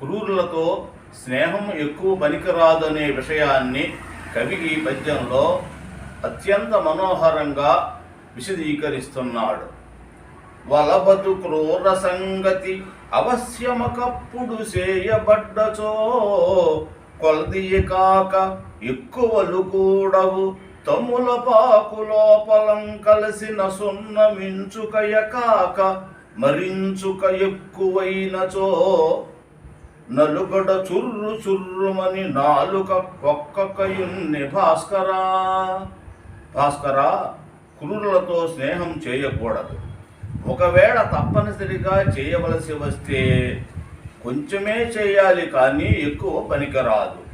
క్రూరులతో స్నేహం ఎక్కువ పనికిరాదనే విషయాన్ని కవి ఈ పద్యంలో అత్యంత మనోహరంగా విశదీకరిస్తున్నాడు. వలబతు క్రూర సంగతి అవశ్యమకప్పుడు చేయబడ్డచో కొలదియ కాక ఎక్కువలు కూడవు. తమ్ముల పాకు లోపలం కలిసిన సున్నమించుకయ కాక మరించుక ఎక్కువైనచో నలుగడ చుర్రు చుర్రుమని నాలుక ఒక్కకయున్ని భాస్కరా. భాస్కరా క్రూరులతో స్నేహం చేయకూడదు. ఒకవేళ తప్పనిసరిగా చేయవలసి వస్తే కొంచెమే చేయాలి కానీ ఎక్కువ పనికిరాదు.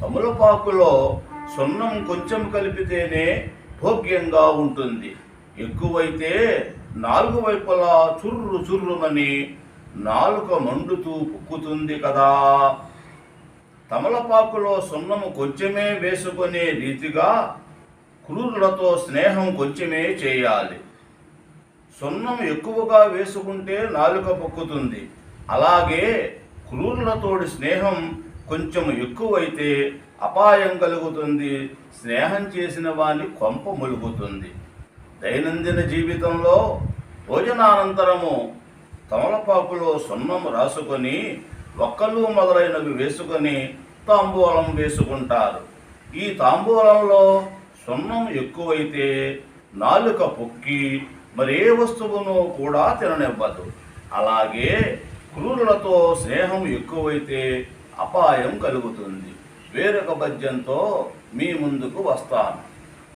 తములపాకులో సున్నం కొంచెం కలిపితేనే భోగ్యంగా ఉంటుంది. ఎక్కువైతే నాలుగు వైపులా చుర్రు చుర్రుమని నాలుక మండుతూ పుక్కుతుంది కదా. తమలపాకులో సున్నము కొంచెమే వేసుకునే రీతిగా క్రూరులతో స్నేహం కొంచెమే చేయాలి. సున్నం ఎక్కువగా వేసుకుంటే నాలుక పొక్కుతుంది. అలాగే క్రూరులతోడి స్నేహం కొంచెం ఎక్కువైతే అపాయం కలుగుతుంది. స్నేహం చేసిన వాని కొంప ములుగుతుంది. దైనందిన జీవితంలో భోజనానంతరము తమలపాకులో సున్నం రాసుకొని ఒక్కలు మొదలైనవి వేసుకొని తాంబూలం వేసుకుంటారు. ఈ తాంబూలంలో సున్నం ఎక్కువైతే నాలుక పొక్కి మరే వస్తువును కూడా తిననివ్వదు. అలాగే క్రూరులతో స్నేహం ఎక్కువైతే అపాయం కలుగుతుంది. వేరొక పద్యంతో మీ ముందుకు వస్తాను.